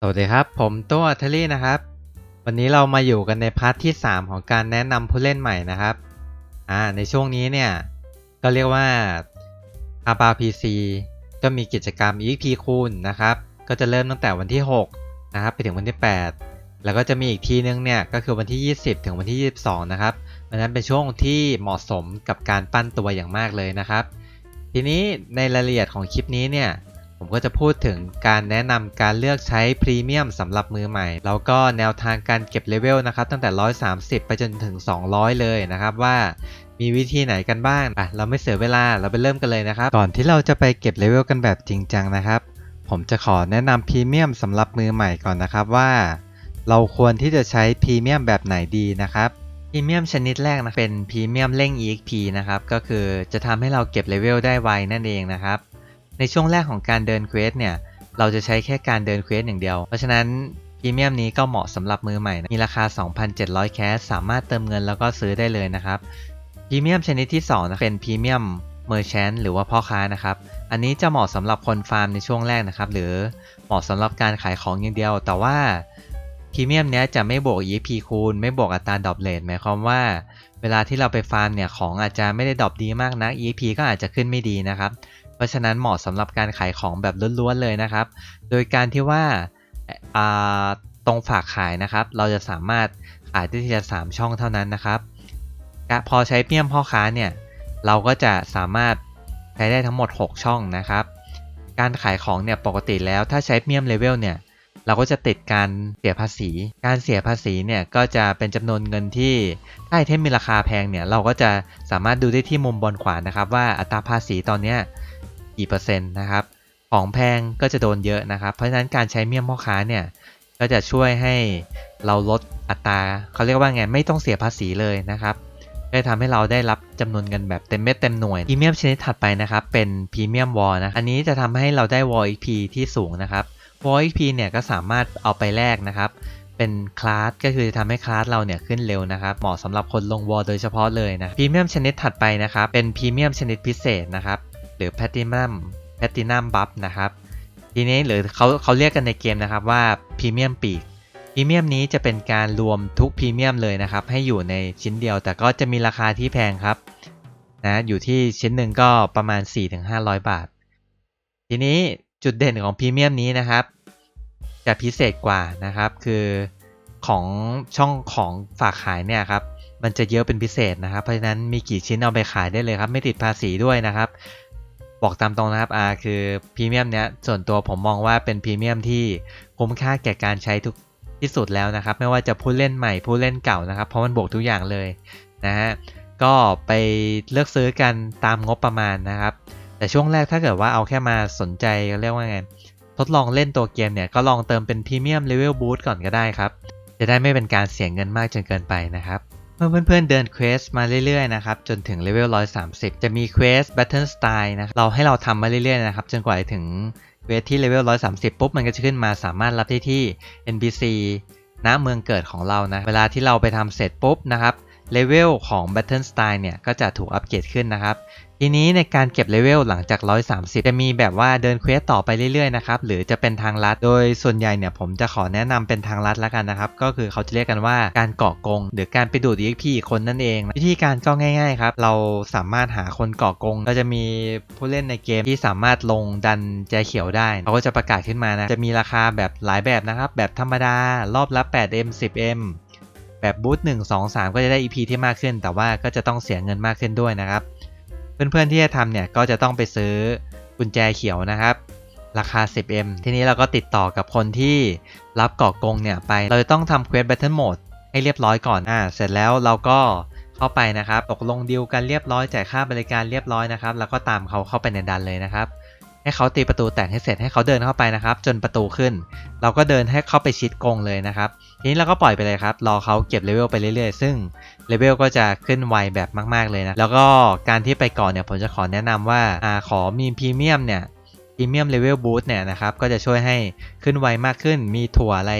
สวัสดีครับ ผมตัวอัทเลี่นะครับ วันนี้เรามาอยู่กันในพาร์ทที่ 3 ของการแนะนำผู้เล่นใหม่นะครับ อ่า ในช่วงนี้เนี่ย ก็เรียกว่าอาบาพีซีก็มีกิจกรรม EXP คูณนะครับ ก็จะเริ่มตั้งแต่วันที่ 6 นะครับ ไปถึงวันที่ 8 แล้วก็จะมีอีกทีนึงเนี่ย ก็คือวันที่ 20 ถึงวันที่ 22 นะครับอันนั้นเป็นช่วงที่เหมาะสมกับการปั้นตัวอย่างมากเลยนะครับ ทีนี้ในรายละเอียดของคลิปนี้เนี่ย ผมก็จะพูดถึงการแนะนำการเลือกใช้พรีเมียมสำหรับมือใหม่ แล้วก็แนวทางการเก็บเลเวลนะครับตั้งแต่ 130 ไปจนถึง 200 เลยนะครับว่ามีวิธีไหนกันบ้างอะเราไม่เสียเวลาเราไปเริ่มกันเลยนะครับ ก่อนที่เราจะไปเก็บเลเวลกันแบบจริงจังนะครับ ผมจะขอแนะนำพรีเมียมสำหรับมือใหม่ก่อนนะครับว่า เราควรที่จะใช้พรีเมียมแบบไหนดีนะครับพรีเมียมชนิดแรกนะเป็นพรีเมียมเร่ง EXP นะครับก็คือจะทำให้เราเก็บเลเวลได้ไวนั่นเองนะครับ ในช่วงแรกของการเดินเควสเนี่ย เราจะใช้แค่การเดินเควสอย่างเดียว เพราะฉะนั้นพรีเมียมนี้ก็เหมาะสำหรับมือใหม่นะมีราคา 2,700 แคสสามารถเติมเงินแล้วก็ซื้อได้เลยนะครับพรีเมียมชนิดที่2นะเป็นพรีเมียมเมอร์แชนหรือว่าพ่อค้านะครับ อันนี้จะเหมาะสำหรับคนฟาร์มในช่วงแรกนะครับ หรือเหมาะสำหรับการขายของอย่างเดียว แต่ว่าพรีเมียมเนี้ยจะไม่บวก EP คูณ ไม่บวกอัตราดรอปเลทหมายความว่า เวลาที่เราไปฟาร์มเนี่ยของอาจจะไม่ได้ดรอปดีมากนัก EP ก็อาจจะขึ้นไม่ดีนะครับ เพราะฉะนั้นเหมาะสำหรับการขายของแบบล้วนๆเลยนะครับ โดยการที่ว่าตรงฝากขายนะครับ เราจะสามารถขายได้ทีละ3ช่องเท่านั้นนะครับ พอใช้เปี้ยมพ่อค้าเนี่ยเราก็จะสามารถใช้ได้ทั้งหมด 6 ช่องนะครับ การขายของเนี่ยปกติแล้วถ้าใช้เปี้ยมเลเวลเนี่ยเราก็จะติดการเสียภาษี การเสียภาษีเนี่ยก็จะเป็นจำนวนเงินที่ถ้าไอเทมมีราคาแพงเนี่ยเราก็จะสามารถดูได้ที่มุมบนขวานะครับ ว่าอัตราภาษีตอนเนี้ย กี่เปอร์เซ็นต์นะครับ ของแพงก็จะโดนเยอะนะครับ เพราะฉะนั้นการใช้เมี่ยมพ่อค้าเนี่ยก็จะช่วยให้เราลดอัตราเขาเรียกว่าไงไม่ต้องเสียภาษีเลยนะครับก็จะทำให้เราได้รับจำนวนเงินแบบเต็มเม็ดเต็มหน่วยพรีเมียมชนิดถัดไปนะครับ เป็นพรีเมียมวอลนะอันนี้จะทำให้เราได้วอล EP ที่สูงนะครับวอล EP เนี่ยก็สามารถเอาไปแลกนะครับ เป็นคลาสก็คือจะทำให้คลาสเราเนี่ยขึ้นเร็วนะครับ เหมาะสำหรับคนลงวอลโดยเฉพาะเลยนะพรีเมียมชนิดถัดไปนะครับ เป็นพรีเมียมชนิดพิเศษนะครับ หรือแพตตินัมแพตตินัมบัฟนะครับ ทีนี้หรือเขาเขาเรียกกันในเกมนะครับว่าพรีเมียมปีกพรีเมียมนี้จะเป็นการรวมทุกพรีเมียมเลยนะครับ ให้อยู่ในชิ้นเดียว แต่ก็จะมีราคาที่แพงครับนะอยู่ที่ชิ้นหนึ่งก็ประมาณ 4-500 บาท ทีนี้จุดเด่นของพรีเมียมนี้นะครับ จะพิเศษกว่านะครับ คือของช่องของฝากขายเนี่ยครับ มันจะเยอะเป็นพิเศษนะครับ เพราะฉะนั้นมีกี่ชิ้นเอาไปขายได้เลยครับ ไม่ติดภาษีด้วยนะครับ บอกตามตรงนะครับอ่าคือพรีเมียมเนี้ยส่วนตัวผมมองว่าเป็นพรีเมียมที่คุ้มค่าแก่การใช้ทุกที่สุดแล้วนะครับ ไม่ว่าจะผู้เล่นใหม่ผู้เล่นเก่านะครับ เพราะมันบวกทุกอย่างเลยนะฮะก็ไปเลือกซื้อกันตามงบประมาณนะครับ แต่ช่วงแรกถ้าเกิดว่าเอาแค่มาสนใจเรียกว่าไงทดลองเล่นตัวเกมเนี่ยก็ลองเติมเป็นพรีเมียมเลเวลบูสต์ก่อนก็ได้ครับ จะได้ไม่เป็นการเสียเงินมากจนเกินไปนะครับ เมื่อเพื่อนๆเดินเควสมาเรื่อยๆนะครับจนถึงเลเวล 130 จะมีเควส Battle Style นะเราให้เราทำมาเรื่อยๆนะครับจนกว่าจะถึงเวทที่เลเวล 130 ปุ๊บ มันก็จะขึ้นมาสามารถรับได้ที่ NPC ณเมืองเกิดของเรานะ เวลาที่เราไปทำเสร็จปุ๊บนะครับเลเวลของ Battle Style เนี่ยก็จะถูกอัปเกรดขึ้นนะครับ ทีนี้ในการเก็บเลเวลหลังจาก 130 จะมีแบบว่าเดินเควสต่อไปเรื่อยๆนะครับ หรือจะเป็นทางลัด โดยส่วนใหญ่เนี่ยผมจะขอแนะนำเป็นทางลัดแล้วกันนะครับ ก็คือเขาจะเรียกกันว่าการเกาะกง หรือการไปดูด EXP อีกคนนั่นเอง วิธีการก็ง่ายๆครับ เราสามารถหาคนเกาะกง ก็จะมีผู้เล่นในเกมที่สามารถลงดันแจเขียวได้ เขาก็จะประกาศขึ้นมานะ จะมีราคาแบบหลายแบบนะครับ แบบธรรมดารอบละ 8M 10M แบบบูท1 2 3 ก็จะได้ EP ที่มากขึ้น แต่ว่าก็จะต้องเสียเงินมากขึ้นด้วยนะครับ เพื่อนๆที่จะทำเนี่ยก็จะต้องไปซื้อกุญแจเขียวนะครับ ราคา 10M ทีนี้เราก็ติดต่อกับคนที่รับเกาะกงเนี่ยไป เราจะต้องทำเควส Battle Mode ให้เรียบร้อยก่อนอ่าเสร็จแล้วเราก็เข้าไปนะครับ ตกลงดีลกันเรียบร้อยจ่ายค่าบริการเรียบร้อยนะครับ แล้วก็ตามเขาเข้าไปในดันเลยนะครับ ให้เขาตีประตูแตกให้เสร็จให้เขาเดินเข้าไปนะครับ จนประตูขึ้น เราก็เดินให้เข้าไปชิดกงเลยนะครับ ทีนี้เราก็ปล่อยไปเลยครับ รอเขาเก็บเลเวลไปเรื่อยๆ ซึ่งเลเวลก็จะขึ้นไวแบบมากๆเลยนะ แล้วก็การที่ไปก่อนเนี่ยผมจะขอแนะนำว่าอาขอมีพรีเมียมเนี่ยพรีเมียมเลเวลบูสต์เนี่ยนะครับก็จะช่วยให้ขึ้นไวมากขึ้น มีถั่วอะไร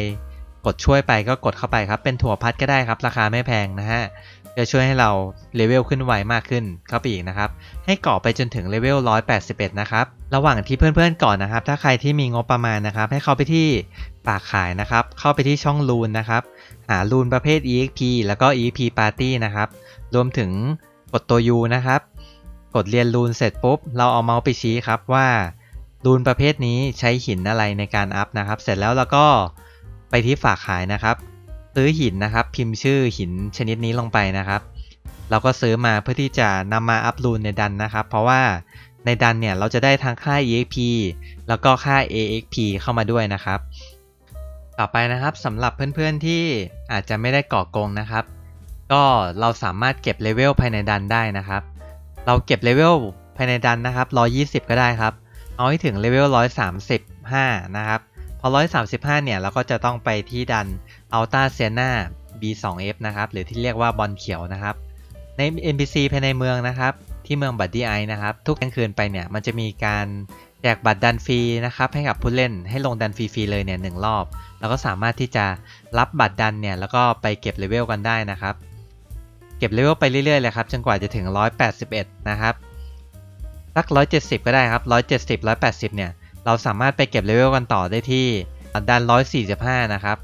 กดช่วยไปก็กดเข้าไปครับ เป็นถั่วพัดก็ได้ครับ ราคาไม่แพงนะฮะ จะช่วยให้เราเลเวลขึ้นไวมากขึ้นเข้าไปอีกนะครับ ให้กาะไปจนถึงเลเวล 181 นะครับ ระหว่างที่เพื่อนๆก่อนนะครับ ถ้าใครที่มีงบประมาณนะครับ ให้เข้าไปที่ฝากขายนะครับ เข้าไปที่ช่องลูนนะครับ หาลูนประเภท exp แล้วก็ exp party นะครับ รวมถึงกดตัว U นะครับ กดเรียนลูนเสร็จปุ๊บ เราเอาเมาส์ไปชี้ครับว่าลูนประเภทนี้ใช้หินอะไรในการอัพนะครับ เสร็จแล้วเราก็ไปที่ฝากขายนะครับ ซื้อหินนะครับ พิมพ์ชื่อหินชนิดนี้ลงไปนะครับ เราก็ซื้อมาเพื่อที่จะนำมาอัพลูนในดันนะครับ เพราะว่าในดันเนี่ยเราจะได้ทั้งค่า exp แล้วก็ค่า axp เข้ามาด้วยนะครับ ต่อไปนะครับสำหรับเพื่อนๆที่อาจจะไม่ได้ก่อกงนะครับ ก็เราสามารถเก็บเลเวลภายในดันได้นะครับ เราเก็บเลเวลภายในดันนะครับ120 ก็ได้ครับ เอาให้ถึงเลเวล135 นะครับ พอ135เนี่ยเราก็จะต้องไปที่ดัน Alta Siena B2F นะครับหรือที่เรียกว่าบอลเขียวนะครับ ใน NPC ภายในเมืองนะครับ ที่เมืองบัดดี้ไอนะครับ ทุกกลางคืนไปเนี่ยมันจะมีการแจกบัตรดันฟรีนะครับให้กับผู้เล่นให้ลงดันฟรีๆเลยเนี่ยหนึ่งรอบ แล้วก็สามารถที่จะรับบัตรดันเนี่ยแล้วก็ไปเก็บเลเวลกันได้นะครับ เก็บเลเวลไปเรื่อยๆเลยครับจนกว่าจะถึง 181 นะครับสัก170 ก็ได้ครับ 170 180 เนี่ย เราสามารถไปเก็บเลเวลกันต่อได้ที่ดัน 145 นะครับ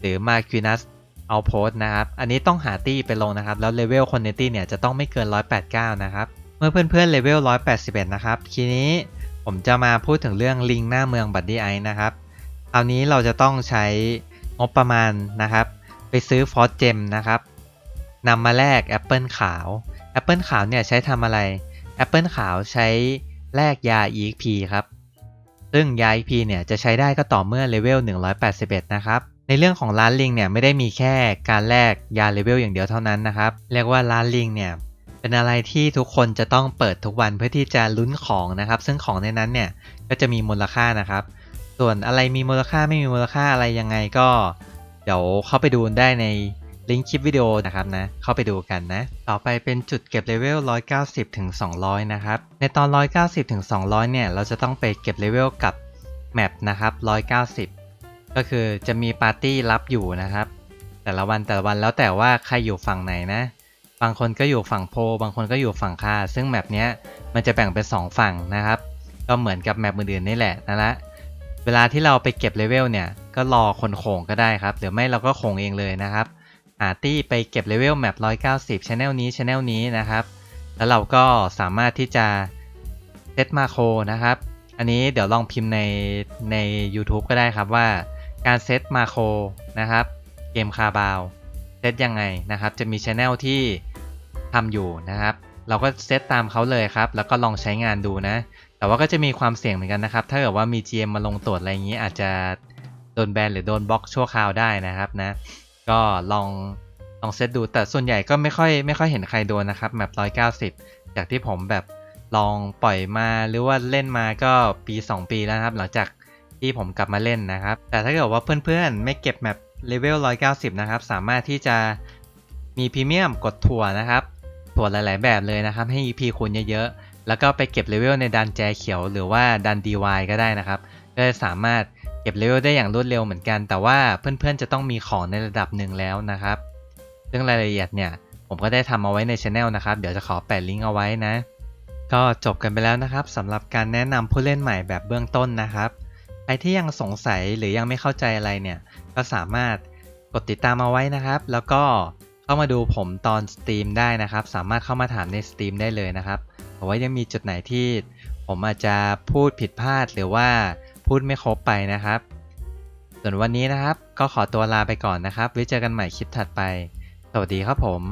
หรือมาคินัสเอาโพสนะครับ อันนี้ต้องหาตี้ไปลงนะครับ แล้วเลเวลคนในตี้เนี่ยจะต้องไม่เกิน 189 นะครับ เมื่อเพื่อนๆเลเวล 181 นะครับ ทีนี้ผมจะมาพูดถึงเรื่องลิงหน้าเมืองบัดดี้ไอนะครับคราวนี้เราจะต้องใช้งบประมาณนะครับ ไปซื้อฟอสเจมนะครับนำมาแลกแอปเปิลขาวแอปเปิลขาวเนี่ยใช้ทำอะไรแอปเปิลขาวใช้แลกยา EXP ครับ ซึ่งยา EXP เนี่ยจะใช้ได้ก็ต่อเมื่อเลเวล 181 นะครับ ในเรื่องของร้านลิงเนี่ยไม่ได้มีแค่การแลกยาเลเวลอย่างเดียวเท่านั้นนะครับ เรียกว่าร้านลิงเนี่ยเป็นอะไรที่ทุกคนจะต้องเปิดทุกวันเพื่อที่จะลุ้นของนะครับ ซึ่งของในนั้นเนี่ยก็จะมีมูลค่านะครับ ส่วนอะไรมีมูลค่าไม่มีมูลค่าอะไรยังไงก็ เดี๋ยวเข้าไปดูได้ใน ลิงก์คลิปวิดีโอนะครับนะ เข้าไปดูกันนะ ต่อไปเป็นจุดเก็บเลเวล 190 ถึง 200 นะครับ ในตอน 190 ถึง 200 เนี่ย เราจะต้องไปเก็บเลเวลกับแมปนะครับ 190 ก็คือจะมีปาร์ตี้รับอยู่นะครับ แต่ละวันแต่ละวันแล้วแต่ว่าใครอยู่ฝั่งไหนนะ บางคนก็อยู่ฝั่งโพ บางคนก็อยู่ฝั่งค่า ซึ่งแมปเนี้ยมันจะแบ่งเป็น 2 ฝั่งนะครับ ก็เหมือนกับแมปอื่นๆนี่แหละนะละเวลาที่เราไปเก็บเลเวลเนี่ย ก็รอคนโขงก็ได้ครับหรือไม่เราก็โขงเองเลยนะครับ หาร์ตี้ไปเก็บเลเวลแมป190 Channel นี้ Channel นี้นะครับ แล้วเราก็สามารถที่จะเซตมาโครนะครับ อันนี้เดี๋ยวลองพิมพ์ในใน YouTube ก็ได้ครับว่าการเซตมาโครนะครับเกมคาบาวเซตยังไงนะครับ จะมี Channel ที่ทำอยู่นะครับ เราก็เซตตามเขาเลยครับ แล้วก็ลองใช้งานดูนะ แต่ว่าก็จะมีความเสี่ยงเหมือนกันนะครับ ถ้าเกิดว่ามี GM มาลงตรวจอะไรอย่างนี้อาจจะโดนแบนหรือโดนบล็อกชั่วคราวได้นะครับนะ ก็ลองลองเซตดู แต่ส่วนใหญ่ก็ไม่ค่อยไม่ค่อยเห็นใครโดนนะครับแมป190จากที่ผมแบบลองปล่อยมาหรือว่าเล่นมาก็ปี 2 ปีแล้วครับหลังจากที่ผมกลับมาเล่นนะครับ แต่ถ้าเกิดว่าเพื่อนๆ ไม่เก็บแมปเลเวล190 นะครับ สามารถที่จะมีพรีเมียมกดถั่วนะครับ ถั่วหลายๆ แบบเลยนะครับ ให้ EP คูณเยอะๆ แล้วก็ไปเก็บเลเวลในดันแจเขียวหรือว่าดัน DY ก็ได้นะครับ ก็จะสามารถ เก็บเลเวลได้อย่างรวดเร็วเหมือนกัน แต่ว่าเพื่อนๆจะต้องมีของในระดับหนึ่งแล้วนะครับซึ่องรายละเอียดเนี่ยผมก็ได้ทำเอาไว้ในช anel นะครับ เดี๋ยวจะขอแปะลิงก์เอาไว้นะ ก็จบกันไปแล้วนะครับสำหรับการแนะนำผู้เล่นใหม่แบบเบื้องต้นนะครับใครที่ยังสงสัยหรือยังไม่เข้าใจอะไรเนี่ย ก็สามารถกดติดตามเอาไว้นะครับ แล้วก็เข้ามาดูผมตอนสตรีมได้นะครับ สามารถเข้ามาถามในสตรีมได้เลยนะครับเพราะว่ายังมีจุดไหนที่ผมอาจจะพูดผิดพลาดหรือว่า พูดไม่ครบไปนะครับ ส่วนวันนี้นะครับก็ขอตัวลาไปก่อนนะครับไว้เจอกันใหม่คลิปถัดไป สวัสดีครับผม